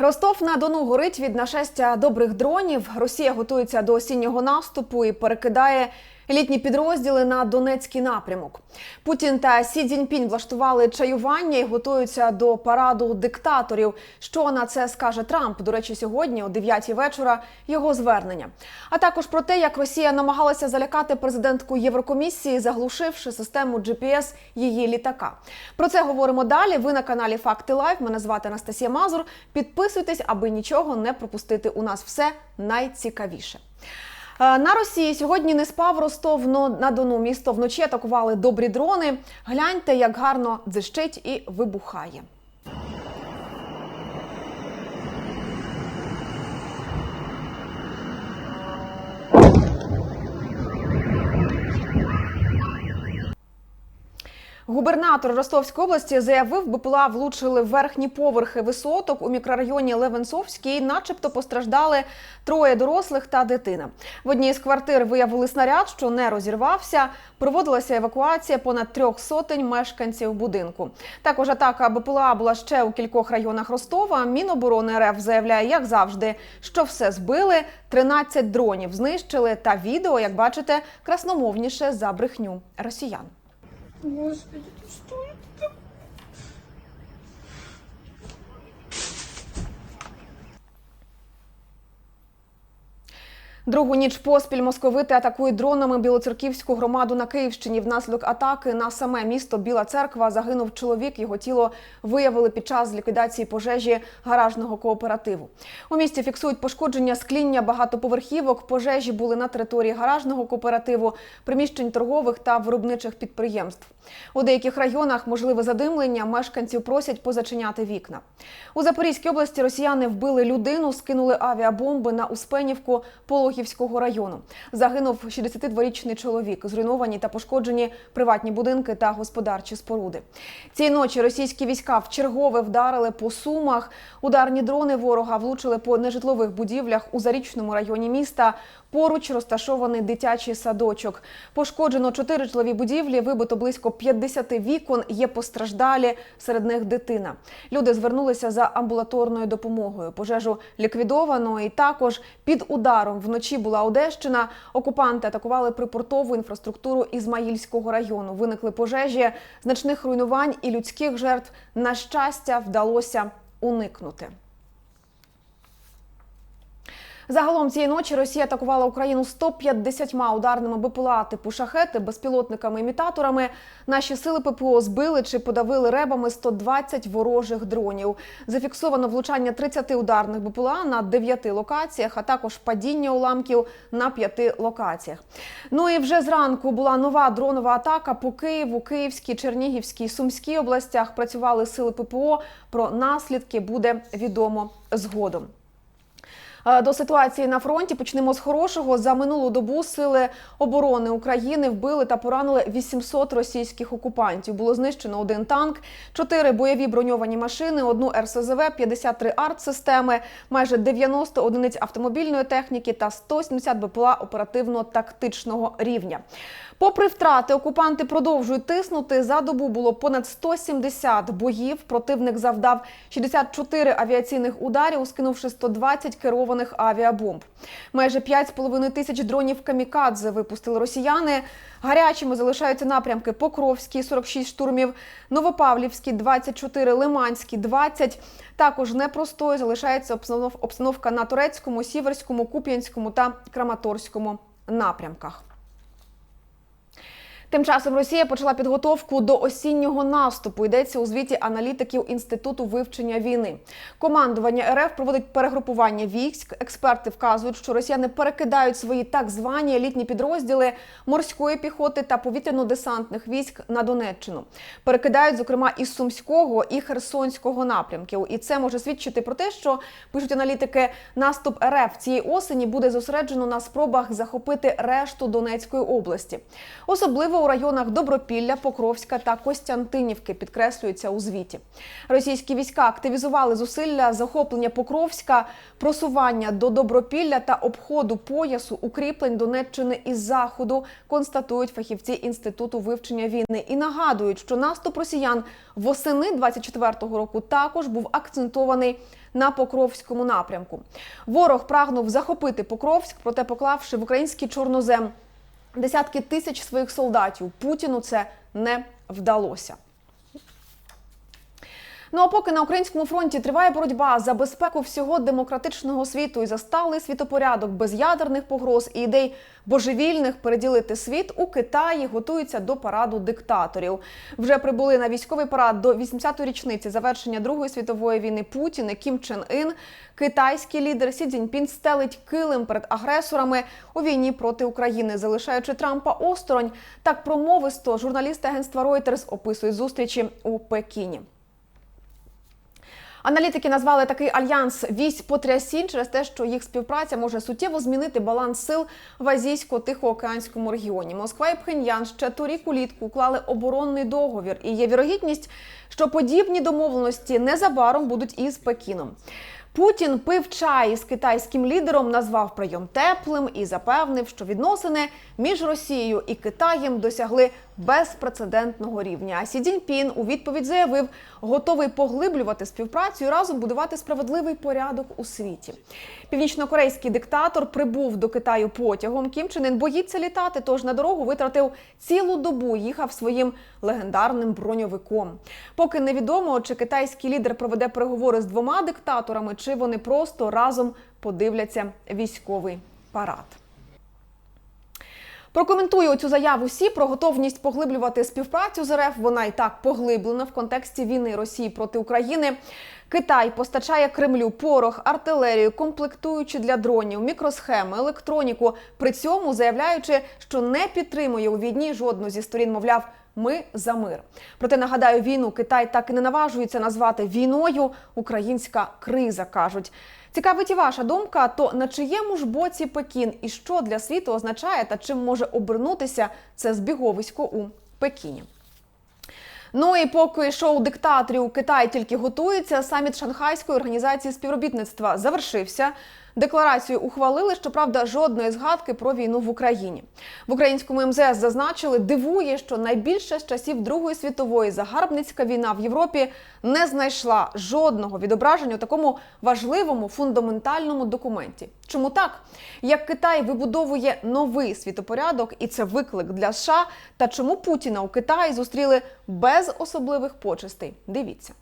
Ростов на Дону горить від нашестя добрих дронів. Росія готується до осіннього наступу і перекидає елітні підрозділи на Донецький напрямок. Путін та Сі Цзіньпінь влаштували чаювання і готуються до параду диктаторів. Що на це скаже Трамп? До речі, сьогодні о 9 вечора його звернення. А також про те, як Росія намагалася залякати президентку Єврокомісії, заглушивши систему GPS її літака. Про це говоримо далі. Ви на каналі Факти Лайв. Мене звати Анастасія Мазур. Підписуйтесь, аби нічого не пропустити. У нас все найцікавіше. Е, На Росії сьогодні не спав Ростов на Дону. Місто вночі атакували добрі дрони. Гляньте, як гарно дзищить і вибухає. Губернатор Ростовської області заявив, БПЛА влучили верхні поверхи висоток у мікрорайоні Левенцовський, начебто постраждали троє дорослих та дитина. В одній з квартир виявили снаряд, що не розірвався. Проводилася евакуація понад трьох сотень мешканців будинку. Також атака БПЛА була ще у кількох районах Ростова. Міноборони РФ заявляє, як завжди, що все збили. 13 дронів знищили. Та відео, як бачите, красномовніше за брехню росіян. Господи, что это? Другу ніч поспіль московити атакують дронами білоцерківську громаду на Київщині. Внаслідок атаки на саме місто Біла Церква загинув чоловік. Його тіло виявили під час ліквідації пожежі гаражного кооперативу. У місті фіксують пошкодження скління багатоповерхівок. Пожежі були на території гаражного кооперативу, приміщень торгових та виробничих підприємств. У деяких районах можливе задимлення. Мешканців просять позачиняти вікна. У Запорізькій області росіяни вбили людину, скинули авіабомби на Успенівку Пологівського району. Загинув 62-річний чоловік. Зруйновані та пошкоджені приватні будинки та господарчі споруди. Цієї ночі російські війська вчергове вдарили по сумах. Ударні дрони ворога влучили по нежитлових будівлях у зарічному районі міста. Поруч розташований дитячий садочок. Пошкоджено чотири житлові будівлі, вибито близько 50 вікон. Є постраждалі, серед них дитина. Люди звернулися за амбулаторною допомогою. Пожежу ліквідовано і також під ударом вночі була Одещина. Окупанти атакували припортову інфраструктуру Ізмаїльського району. Виникли пожежі, значних руйнувань і людських жертв. На щастя, вдалося уникнути. Загалом цієї ночі Росія атакувала Україну 150 ударними БПЛА типу шахети, безпілотниками-імітаторами. Наші сили ППО збили чи подавили ребами 120 ворожих дронів. Зафіксовано влучання 30 ударних БПЛА на 9 локаціях, а також падіння уламків на 5 локаціях. Ну і вже зранку була нова дронова атака по Києву, Київській, Чернігівській, Сумській областях. Працювали сили ППО. Про наслідки буде відомо згодом. Е, До ситуації на фронті почнемо з хорошого. За минулу добу сили оборони України вбили та поранили 800 російських окупантів. Було знищено один танк, чотири бойові броньовані машини, одну РСЗВ, 53 артсистеми, майже 90 одиниць автомобільної техніки та 170 БПЛА оперативно-тактичного рівня. Попри втрати, окупанти продовжують тиснути. За добу було понад 170 боїв. Противник завдав 64 авіаційних ударів, скинувши 120 керованих авіабомб. Майже 5,5 тисяч дронів камікадзе випустили росіяни. Гарячими залишаються напрямки Покровський, 46 штурмів, Новопавлівський, 24, Лиманський, 20. Також непростою залишається обстанов- обстановка на турецькому, сіверському, куп'янському та краматорському напрямках. Тим часом Росія почала підготовку до осіннього наступу. Йдеться у звіті аналітиків інституту вивчення війни. Командування РФ проводить перегрупування військ. Експерти вказують, що росіяни перекидають свої так звані елітні підрозділи морської піхоти та повітряно-десантних військ на Донеччину. Перекидають, зокрема, із Сумського і Херсонського напрямків. І це може свідчити про те, що пишуть аналітики, наступ РФ цієї осені буде зосереджено на спробах захопити решту Донецької області. Особливо у районах Добропілля, Покровська та Костянтинівки, підкреслюється у звіті. Російські війська активізували зусилля захоплення Покровська, просування до Добропілля та обходу поясу укріплень Донеччини із заходу, констатують фахівці інституту вивчення війни і нагадують, що наступ росіян восени 24-го року також був акцентований на Покровському напрямку. Ворог прагнув захопити Покровськ, проте поклавши в український чорнозем десятки тисяч своїх солдатів. Путіну це не вдалося. Ну а поки на українському фронті триває боротьба за безпеку всього демократичного світу і за сталий світопорядок без ядерних погроз і ідей божевільних переділити світ у Китаї готуються до параду диктаторів. Вже прибули на військовий парад до 80-ї річниці завершення Другої світової війни Путін і Кім Чен Ін. Китайський лідер Сі Цзіньпін стелить килим перед агресорами у війні проти України, залишаючи Трампа осторонь. Так промовисто журналісти агентства Reuters описують зустрічі у Пекіні. Аналітики назвали такий альянс вісь потрясінь через те, що їх співпраця може суттєво змінити баланс сил в азійсько-тихоокеанському регіоні. Москва і Пхеньян ще торік улітку уклали оборонний договір, і є вірогідність, що подібні домовленості незабаром будуть із Пекіном. Путін пив чай із китайським лідером, назвав прийом теплим і запевнив, що відносини між Росією і Китаєм досягли безпрецедентного рівня. А Сі Цзіньпін у відповідь заявив, готовий поглиблювати співпрацю і разом будувати справедливий порядок у світі. Північнокорейський диктатор прибув до Китаю потягом. Кім Чен Ін боїться літати, тож на дорогу витратив цілу добу. Їхав своїм легендарним броньовиком. Поки невідомо, чи китайський лідер проведе переговори з двома диктаторами, чи вони просто разом подивляться військовий парад. Прокоментую цю заяву Сі про готовність поглиблювати співпрацю з РФ. Вона і так поглиблена в контексті війни Росії проти України. Китай постачає Кремлю порох, артилерію, комплектуючі для дронів, мікросхеми, електроніку. При цьому заявляючи, що не підтримує у війні жодну зі сторін, мовляв. Ми за мир. Проте нагадаю, війну Китай так і не наважується назвати війною. Українська криза кажуть. Цікавить і ваша думка, то на чиєму ж боці Пекін і що для світу означає та чим може обернутися це збіговисько у Пекіні? Ну і поки шоу диктаторів Китай тільки готується, саміт Шанхайської організації співробітництва завершився. Декларацію ухвалили, щоправда, жодної згадки про війну в Україні. В українському МЗС зазначили, дивує, що найбільше з часів Другої світової загарбницька війна в Європі не знайшла жодного відображення у такому важливому фундаментальному документі. Чому так? Як Китай вибудовує новий світопорядок, і це виклик для США, та чому Путіна у Китаї зустріли без особливих почестей? Дивіться.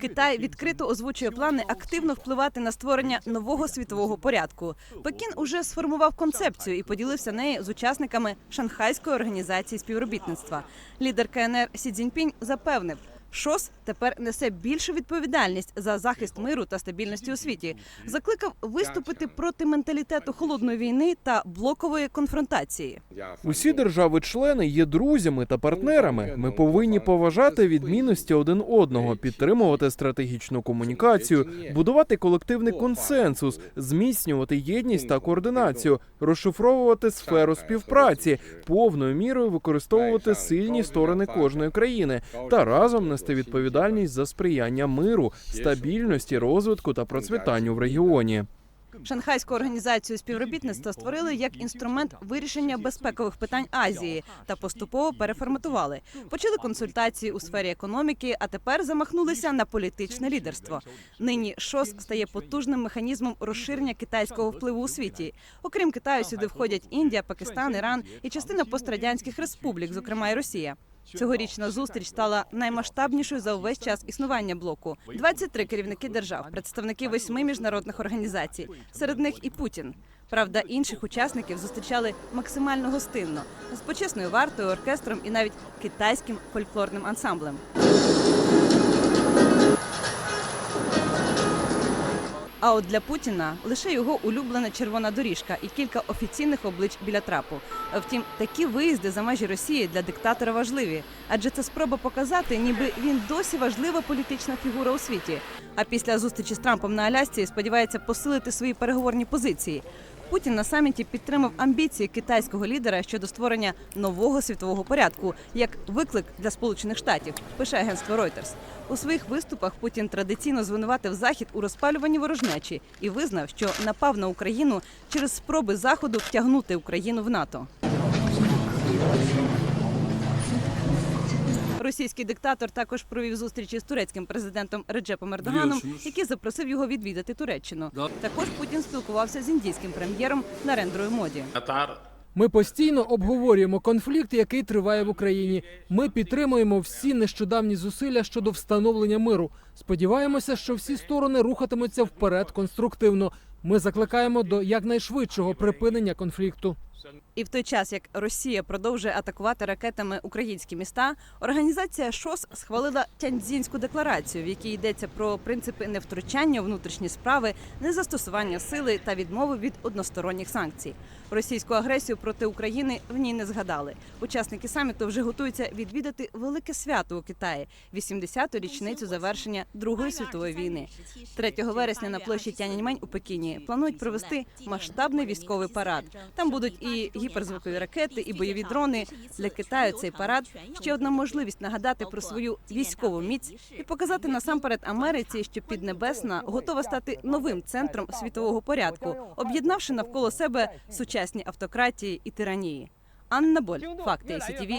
Китай відкрито озвучує плани активно впливати на створення нового світового порядку. Пекін уже сформував концепцію і поділився нею з учасниками Шанхайської організації співробітництва. Лідер КНР Сі Цзіньпінь запевнив. ШОС тепер несе більшу відповідальність за захист миру та стабільності у світі. Закликав виступити проти менталітету холодної війни та блокової конфронтації. Усі держави-члени є друзями та партнерами. Ми повинні поважати відмінності один одного, підтримувати стратегічну комунікацію, будувати колективний консенсус, зміцнювати єдність та координацію, розшифровувати сферу співпраці, повною мірою використовувати сильні сторони кожної країни та разом нести відповідальність за сприяння миру, стабільності, розвитку та процвітанню в регіоні. Шанхайську організацію співробітництва створили як інструмент вирішення безпекових питань Азії та поступово переформатували. Почали консультації у сфері економіки, а тепер замахнулися на політичне лідерство. Нині ШОС стає потужним механізмом розширення китайського впливу у світі. Окрім Китаю, сюди входять Індія, Пакистан, Іран і частина пострадянських республік, зокрема і Росія. Цьогорічна зустріч стала наймасштабнішою за увесь час існування блоку. 23 керівники держав, представники восьми міжнародних організацій. Серед них і Путін. Правда, інших учасників зустрічали максимально гостинно з почесною вартою, оркестром і навіть китайським фольклорним ансамблем. А от для Путіна лише його улюблена червона доріжка і кілька офіційних облич біля трапу. Втім, такі виїзди за межі Росії для диктатора важливі, адже це спроба показати, ніби він досі важлива політична фігура у світі. А після зустрічі з Трампом на Алясці сподівається посилити свої переговорні позиції. Путін на саміті підтримав амбіції китайського лідера щодо створення нового світового порядку як виклик для Сполучених Штатів. Пише агентство Reuters. У своїх виступах Путін традиційно звинуватив Захід у розпалюванні ворожнечі і визнав, що напав на Україну через спроби Заходу втягнути Україну в НАТО. Російський диктатор також провів зустрічі з турецьким президентом Реджепом Ердоганом, який запросив його відвідати Туреччину. Також Путін спілкувався з індійським прем'єром Нарендрою Моді. Ми постійно обговорюємо конфлікт, який триває в Україні. Ми підтримуємо всі нещодавні зусилля щодо встановлення миру. Сподіваємося, що всі сторони рухатимуться вперед конструктивно. Ми закликаємо до якнайшвидшого припинення конфлікту. І в той час, як Росія продовжує атакувати ракетами українські міста, організація ШОС схвалила Тяньцзінську декларацію, в якій йдеться про принципи невтручання внутрішні справи, незастосування сили та відмови від односторонніх санкцій. Російську агресію проти України в ній не згадали. Учасники саміту вже готуються відвідати велике свято у Китаї 80-ту річницю завершення Другої світової війни. 3 вересня на площі Тяньаньмень у Пекіні планують провести масштабний військовий парад. Там будуть і гіперзвукові ракети, і бойові дрони. Для Китаю цей парад ще одна можливість нагадати про свою військову міць і показати насамперед Америці, що Піднебесна готова стати новим центром світового порядку, об'єднавши навколо себе сучасні автократії і тиранії. Анна Боль, факти СІТВ,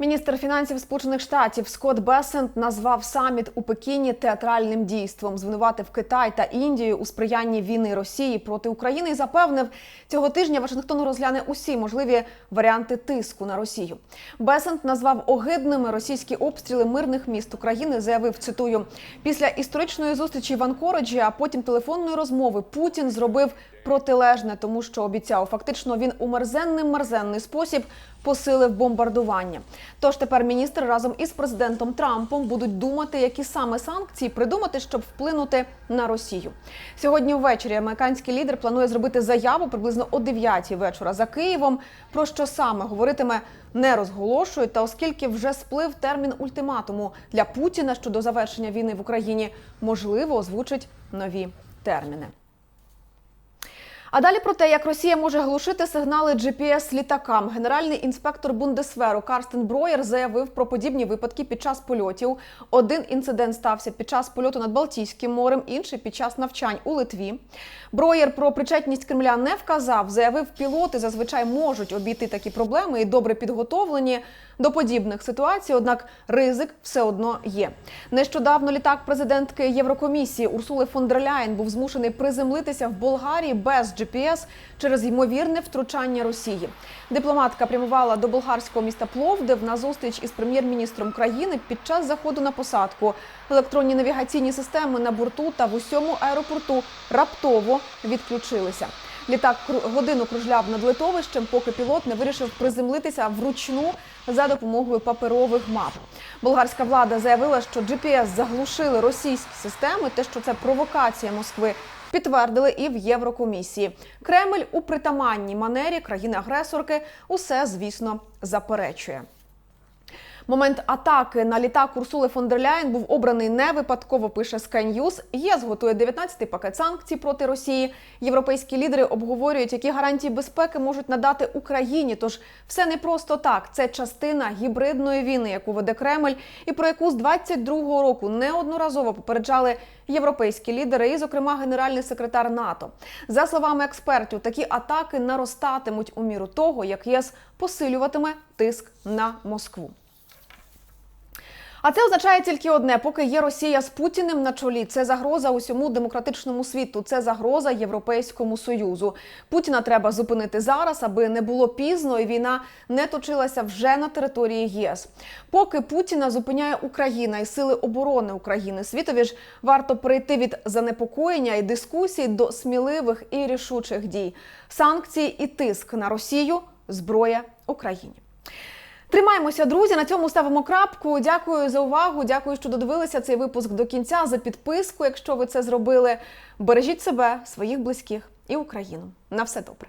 Міністр фінансів Сполучених Штатів Скотт Бесент назвав саміт у Пекіні театральним дійством, звинуватив Китай та Індію у сприянні війни Росії проти України і запевнив, цього тижня Вашингтон розгляне усі можливі варіанти тиску на Росію. Бесент назвав огидними російські обстріли мирних міст України. Заявив цитую після історичної зустрічі в Анкориджі, а потім телефонної розмови Путін зробив протилежне, тому що обіцяв фактично він у мерзенний мерзенний спосіб посилив бомбардування. Тож тепер міністр разом із президентом Трампом будуть думати, які саме санкції придумати, щоб вплинути на Росію. Сьогодні ввечері американський лідер планує зробити заяву приблизно о 9 вечора за Києвом. Про що саме говоритиме не розголошують. Та оскільки вже сплив термін ультиматуму для Путіна щодо завершення війни в Україні, можливо, озвучить нові терміни. А далі про те, як Росія може глушити сигнали GPS літакам. Генеральний інспектор Бундесверу Карстен Броєр заявив про подібні випадки під час польотів. Один інцидент стався під час польоту над Балтійським морем, інший під час навчань у Литві. Броєр про причетність Кремля не вказав. Заявив, пілоти зазвичай можуть обійти такі проблеми і добре підготовлені до подібних ситуацій. Однак ризик все одно є. Нещодавно літак президентки Єврокомісії Урсули фон дер Ляєн був змушений приземлитися в Болгарії без GPS через ймовірне втручання Росії. Дипломатка прямувала до болгарського міста Пловдив на зустріч із прем'єр-міністром країни під час заходу на посадку. Електронні навігаційні системи на борту та в усьому аеропорту раптово відключилися. Літак годину кружляв над литовищем, поки пілот не вирішив приземлитися вручну за допомогою паперових мап. Болгарська влада заявила, що GPS заглушили російські системи, те, що це провокація Москви. Підтвердили і в Єврокомісії. Кремль у притаманній манері країни-агресорки усе, звісно, заперечує. Момент атаки на літак Урсули фон дер Ляєн був обраний не випадково. Пише Sky News. ЄС готує 19-й пакет санкцій проти Росії. Європейські лідери обговорюють, які гарантії безпеки можуть надати Україні. Тож все не просто так. Це частина гібридної війни, яку веде Кремль, і про яку з 22-го року неодноразово попереджали європейські лідери, і, зокрема, генеральний секретар НАТО. За словами експертів, такі атаки наростатимуть у міру того, як ЄС посилюватиме тиск на Москву. А це означає тільки одне: поки є Росія з Путіним на чолі, це загроза усьому демократичному світу, це загроза Європейському союзу. Путіна треба зупинити зараз, аби не було пізно, і війна не точилася вже на території ЄС. Поки Путіна зупиняє Україна і сили оборони України, світові ж варто перейти від занепокоєння і дискусій до сміливих і рішучих дій. Санкції і тиск на Росію, зброя Україні. Тримаємося, друзі. На цьому ставимо крапку. Дякую за увагу. Дякую, що додивилися цей випуск до кінця. За підписку, якщо ви це зробили. Бережіть себе, своїх близьких і Україну. На все добре.